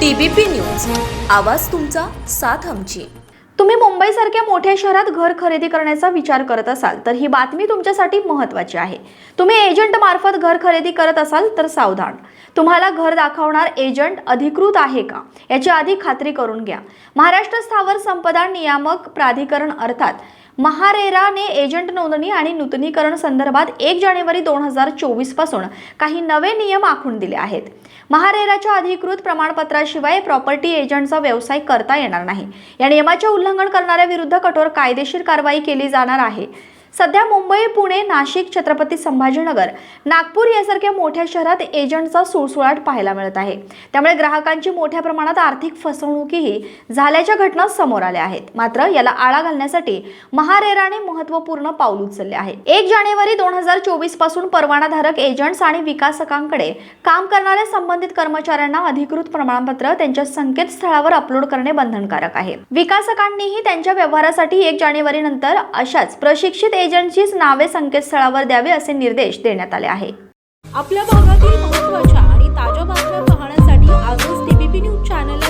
TBP news. आवाज तुमचा साथ आमची. तुम्ही मुंबईसारख्या मोठ्या शहरात घर खरेदी करण्याचा विचार करत असाल तर ही बातमी तुमच्यासाठी महत्त्वाची आहे. तुम्ही एजंट मार्फत घर खरेदी करत असाल तर सावधान. तुम्हाला घर दाखवणार एजंट अधिकृत आहे का याची आधी खात्री करून घ्या. महाराष्ट्र स्थावर संपदा नियामक प्राधिकरण अर्थात महारेराने एजंट नोंदणी आणि नूतनीकरण संदर्भात एक जानेवारी दोन हजार चोवीसपासून काही नवे नियम आखून दिले आहेत. महारेराच्या अधिकृत प्रमाणपत्राशिवाय प्रॉपर्टी एजंटचा व्यवसाय करता येणार नाही. या नियमाचे उल्लंघन करणाऱ्या विरुद्ध कठोर कायदेशीर कारवाई केली जाणार आहे. सध्या मुंबई पुणे नाशिक छत्रपती संभाजीनगर नागपूर यासारख्या मोठ्या शहरात एजंटचा सुळसुळाट पाहायला मिळत आहे. त्यामुळे ग्राहकांची मोठ्या प्रमाणात आर्थिक फसवणुकीही झाल्याच्या घटना समोर आल्या आहेत. मात्र याला आळा घालण्यासाठी महारेराने महत्त्वपूर्ण पाऊल उचलले आहे. एक जानेवारी दोन हजार चोवीसपासून परवानाधारक एजंट्स आणि विकासकांकडे काम करणाऱ्या संबंधित कर्मचाऱ्यांना अधिकृत प्रमाणपत्र त्यांच्या संकेतस्थळावर अपलोड करणे बंधनकारक आहे. विकासकांनीही त्यांच्या व्यवहारासाठी एक जानेवारी नंतर अशाच प्रशिक्षित एजंटचीच नावे संकेतस्थळावर द्यावी असे निर्देश देण्यात आले आहे. आपल्या भागातील महत्त्वाच्या आणि ताज्या बातम्या पाहण्यासाठी आजच टीबीपी न्यूज चॅनलला